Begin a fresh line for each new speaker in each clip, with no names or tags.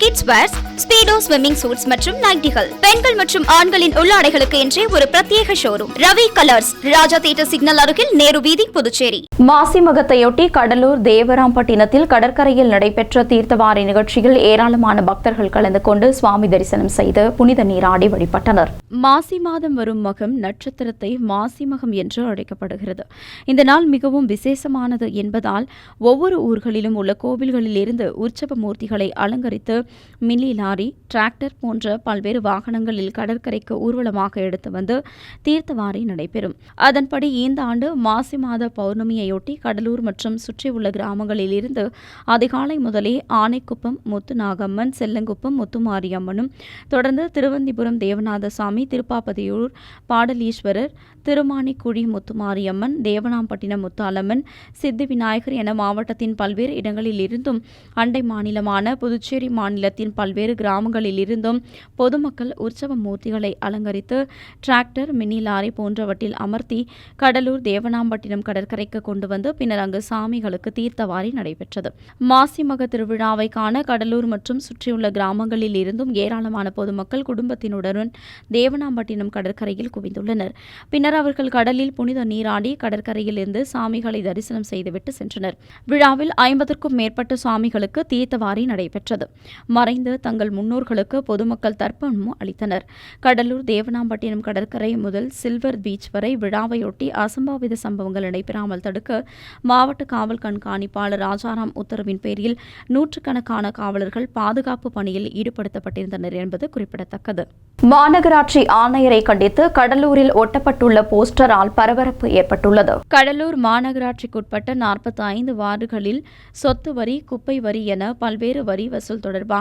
kids wears Speedo swimming suits மற்றும் நைட்டிகள் பெண்கள் மற்றும் ஆண்களின் உள்ளாடைகளுக்கு என்றே ஒரு பிரத்யேக showroom Ravi colours Raja theatre signal அருகில் நேரு வீதி புதுச்சேரி.
மாசி மகத்தையொட்டி கடலூர் தேவராம்பட்டினத்தில் கடற்கரையில் நடைபெற்ற தீர்த்தவாரி நிகழ்ச்சியில் ஏராளமான பக்தர்கள் கலந்து கொண்டு சுவாமி தரிசனம் செய்து புனித நீராடி வழிபட்டனர். மாசி மாதம் வரும் மகம் நட்சத்திரத்தை மாசி மகம் என்று அழைக்கப்படுகிறது. இந்த நாள் மிகவும் விசேஷமானது என்பதால் ஒவ்வொரு ஊர்களிலும் உள்ள கோவில்களில் இருந்து உற்சவ மூர்த்திகளை அலங்கரித்து மினி லாரி டிராக்டர் போன்ற பல்வேறு வாகனங்களில் கடற்கரைக்கு ஊர்வலமாக எடுத்து வந்து தீர்த்தவாரி நடைபெறும். அதன்படி இந்த ஆண்டு மாசி மாத பௌர்ணமியையொட்டி கடலூர் மற்றும் சுற்றியுள்ள கிராமங்களில் இருந்து அதிகாலை முதலே ஆனைக்குப்பம் முத்துநாகம்மன் செல்லங்குப்பம் முத்துமாரியம்மனும் தொடர்ந்து திருவந்திபுரம் தேவநாத சாமி திருப்பாப்பதியூர் பாடலீஸ்வரர் திருமானிக்குழி முத்துமாரியம்மன் தேவனாம்பட்டினம் முத்தாலம்மன் சித்தி விநாயகர் என மாவட்டத்தின் பல்வேறு இடங்களில் இருந்தும் அண்டை மாநிலமான புதுச்சேரி மாநிலத்தின் பல்வேறு கிராமங்களில் இருந்தும் பொதுமக்கள் உற்சவ மூர்த்திகளை அலங்கரித்து டிராக்டர் மினி லாரி போன்றவற்றில் அமர்த்தி கடலூர் தேவனாம்பட்டினம் கடற்கரைக்கு கொண்டு வந்து பின்னர் அங்கு சாமிகளுக்கு தீர்த்தவாரி நடைபெற்றது. மாசி மக திருவிழாவை காண கடலூர் மற்றும் சுற்றியுள்ள கிராமங்களில் இருந்தும் ஏராளமான பொதுமக்கள் குடும்பத்தினுடன் தேவனாம்பட்டினம் கடற்கரையில் குவிந்துள்ளனர். பின்னர் அவர்கள் கடலில் புனித நீராடி கடற்கரையில் இருந்து சாமிகளை தரிசனம் செய்துவிட்டு சென்றனர். விழாவில் ஐம்பதற்கும் மேற்பட்ட சுவாமிகளுக்கு தீர்த்தவாரி நடைபெற்றது. மறைந்து தங்கள் முன்னோர்களுக்கு பொதுமக்கள் தர்ப்பணமும் அளித்தனர். கடலூர் தேவனாம்பட்டினம் கடற்கரை முதல் சில்வர் பீச் வரை விழாவையொட்டி அசம்பாவித சம்பவங்கள் நடைபெறாமல் தடுக்க மாவட்ட காவல் கண்காணிப்பாளர் ராஜாராம் உத்தரவின் பேரில் நூற்றுக்கணக்கான காவலர்கள் பாதுகாப்பு பணியில் ஈடுபடுத்தப்பட்டிருந்தனர் என்பது குறிப்பிடத்தக்கது. மாநகராட்சி ஆணையரை கண்டித்து கடலூரில் ஒட்டப்பட்டுள்ள போஸ்டரால் பரபரப்பு ஏற்பட்டுள்ளது. கடலூர் மாநகராட்சிக்குட்பட்ட நாற்பத்தி ஐந்து வார்டுகளில் சொத்து வரி குப்பை வரி என பல்வேறு வரி வசூல் தொடர்பாக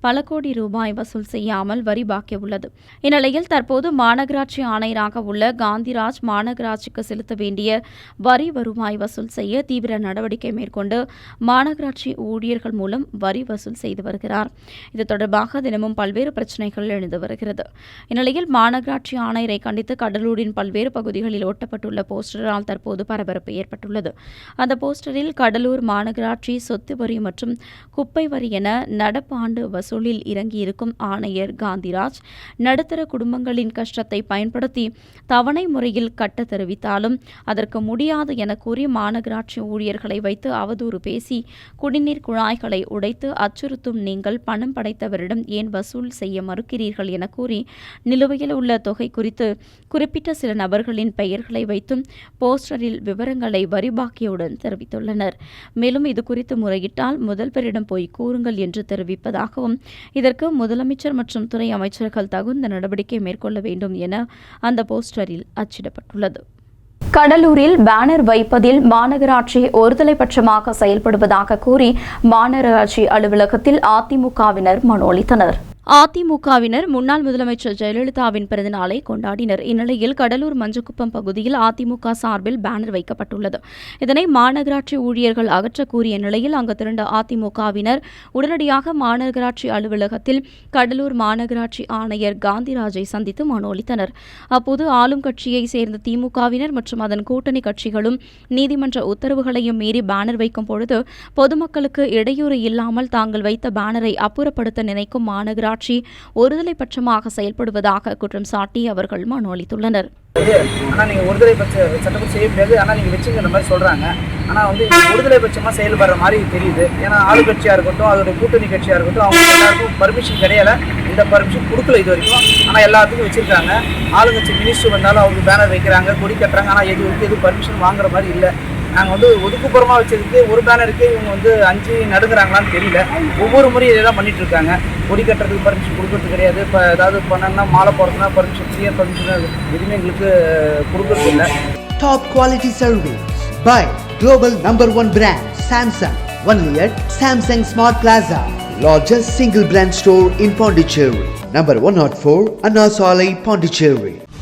பல கோடி ரூபாய் வசூல் செய்யாமல் வரி பாக்கியுள்ளது. இந்நிலையில் தற்போது மாநகராட்சி ஆணையராக உள்ள காந்திராஜ் மாநகராட்சிக்கு செலுத்த வேண்டிய வரி வருவாய் வசூல் செய்ய தீவிர நடவடிக்கை மேற்கொண்டு மாநகராட்சி ஊழியர்கள் மூலம் வரி வசூல் செய்து வருகிறார். இது தொடர்பாக தினமும் பல்வேறு பிரச்சினைகள் எழுந்து வருகிறது. இந்நிலையில் மாநகராட்சி ஆணையரை கண்டித்து கடலூரின் பல்வேறு பகுதிகளில் ஒட்டப்பட்டுள்ள போஸ்டரால் தற்போது பரபரப்பு ஏற்பட்டுள்ளது. அந்த போஸ்டரில் கடலூர் மாநகராட்சி சொத்து வரி மற்றும் குப்பை வரி என நட ஆண்டு வசூலில் இறங்கியிருக்கும் ஆணையர் காந்திராஜ் நடுத்தர குடும்பங்களின் கஷ்டத்தை பயன்படுத்தி தவணை முறையில் கட்ட தெரிவித்தாலும் அதற்கு முடியாது என கூறி மாநகராட்சி ஊழியர்களை வைத்து அவதூறு பேசி குடிநீர் குழாய்களை உடைத்து அச்சுறுத்தும் நீங்கள் பணம் படைத்தவரிடம் ஏன் வசூல் செய்ய மறுக்கிறீர்கள் என கூறி நிலுவையில் உள்ள தொகை குறித்து குறிப்பிட்ட சில நபர்களின் பெயர்களை வைத்தும் போஸ்டரில் விவரங்களை வரி பாக்கியுடன் தெரிவித்துள்ளனர். மேலும் இது குறித்து முறையிட்டால் முதல்வரிடம் போய் கூறுங்கள் என்று தெரிவிப்பதாகவும் இதற்கு முதலமைச்சர் மற்றும் துறை அமைச்சர்கள் தகுந்த நடவடிக்கை மேற்கொள்ள வேண்டும் என அந்த போஸ்டரில் அச்சிடப்பட்டுள்ளது. கடலூரில் பேனர் வைப்பதில் மாநகராட்சி ஒருதலை பட்சமாக செயல்படுவதாக கூறி மாநகராட்சி அலுவலகத்தில் அதிமுகவினர் மனு அளித்தனர். அதிமுகவினர் முன்னாள் முதலமைச்சர் ஜெயலலிதாவின் பிறந்தநாளை கொண்டாடினர். இந்நிலையில் கடலூர் மஞ்சக்குப்பம் பகுதியில் அதிமுக சார்பில் பேனர் வைக்கப்பட்டுள்ளது. இதனை மாநகராட்சி ஊழியர்கள் அகற்ற கூறிய நிலையில் அங்கு திரண்ட அதிமுகவினர் உடனடியாக மாநகராட்சி அலுவலகத்தில் கடலூர் மாநகராட்சி ஆணையர் காந்திராஜை சந்தித்து மனு அளித்தனர். அப்போது ஆளும் கட்சியைச் சேர்ந்த திமுகவினர் மற்றும் அதன் கூட்டணி கட்சிகளும் நீதிமன்ற உத்தரவுகளையும் மீறி பேனர் வைக்கும் பொழுது பொதுமக்களுக்கு இடையூறு இல்லாமல் தாங்கள் வைத்த பேனரை அப்புறப்படுத்த நினைக்கும் மாநகராட்சி நகராட்சி ஒருதலை பட்சமாக செயல்படுவதாக குற்றம் சாட்டி அவர்கள் மனு அளித்துள்ளனர்.
ஆனால் நீங்கள் ஒருதலை பட்ச சட்டப்படி செய்ய முடியாது. ஆனால் நீங்கள் வச்சுங்கிற மாதிரி சொல்கிறாங்க ஆனால் வந்து ஒருதலை பட்சமாக செயல்படுற மாதிரி தெரியுது. ஏன்னா ஆளுங்கட்சியாக இருக்கட்டும் அதோட கூட்டணி கட்சியாக இருக்கட்டும் அவங்க எல்லாருக்கும் பர்மிஷன் கிடையாது இந்த பர்மிஷன் கொடுக்கல இது வரைக்கும். ஆனால் எல்லாத்துக்கும் வச்சுருக்காங்க. ஆளுங்கட்சி மினிஸ்டர் வந்தாலும் அவங்க பேனர் வைக்கிறாங்க கொடி கட்டுறாங்க. ஆனால் எதுவும் எதுவும் பர்மிஷன் வாங்குற மாதிரி இல்லை. நாங்கள் வந்து ஒதுக்குப்புறமாக வச்சதுக்கு ஒரு பேனருக்கு இவங்க வந்து அஞ்சு நடுங்குறாங்களான்னு தெரியல ஒவ்வொரு முறையும் இதெல்லாம் பண்ணிட்டு இருக்காங்க கொடி கட்டுறதுக்கு பர்மிஷன் கொடுக்கறது கிடையாது இப்போ ஏதாவது பண்ணணும்னா மாலை போடுறதுனா பர்மிஷன் ஃப்ரீயாக பர்மிஷன் எதுவுமே எங்களுக்கு கொடுக்கறது இல்லை
top quality service by global number one brand Samsung brand Samsung. Samsung smart Samsung Smart Plaza, largest single brand store in Pondicherry. Number 104 Anna Salai, Pondicherry.